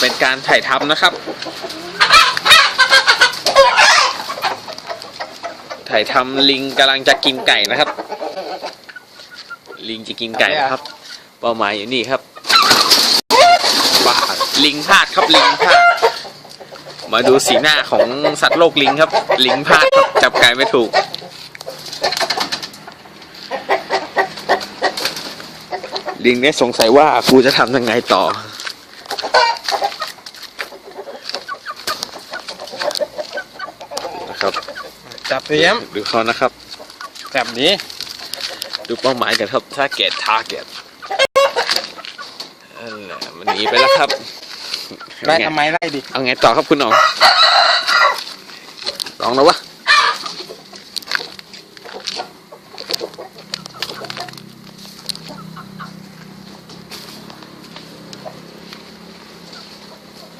เป็นการถ่ายทำนะครับ ถ่ายทำลิงกำลังจะกินไก่นะครับ ลิงจะกินไก่นะครับ เป้าหมายอยู่นี่ครับบ้าลิงพลาดครับลิงพลาด มาดูสีหน้าของสัตว์โลกลิงครับ ลิงพลาดครับจับไก่ไม่ถูกลิงเนี่ยสงสัยว่ากูจะทำยังไงต่อ นะ ครับจับเตรียมดูเขานะครับ จับนี้ ดูเป้าหมายกันครับ target target นั่นแหละมันหนีไปแล้วครับไล่เอาไงทำไมไล่ดิ เอาไงต่อครับคุณหนองลองแล้ววะ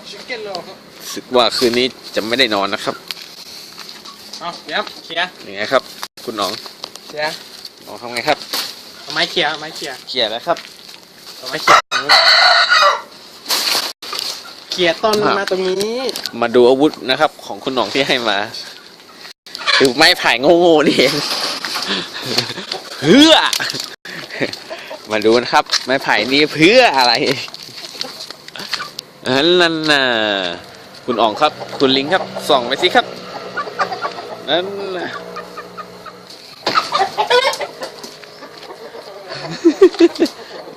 ชิคเก้นโลครับรู้สึกว่าคืนนี้จะไม่ได้นอนนะครับ เอาเตรียมเคลียร์ยังไงครับ คุณหนองเคลียร์หนองทำไงครับเอาไม้เคลียร์เอาไม้เคลียร์เขี่ยแล้วครับเอาไม้เคลียร์เคลียร์ต้นอะมาตรงนี้ มาดูอาวุธนะครับ ของคุณหนองที่ให้มาคือไม้ไผ่โง่ๆนี่เองเพื่อมาดูนะครับ ไม้ไผ่นี่เพื่ออะไรอันนั้นน่ะคุณอ๋องครับ คุณลิงครับ ส่องไปสิครับ นั่นน่ะ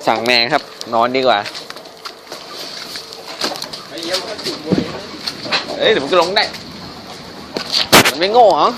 สั่งแมงครับ นอนดีกว่าไอ้เยี่ยมก็จุดบวยเอ้ยเดี๋ยวมันก็ลงได้ มันไม่โง่เหรอ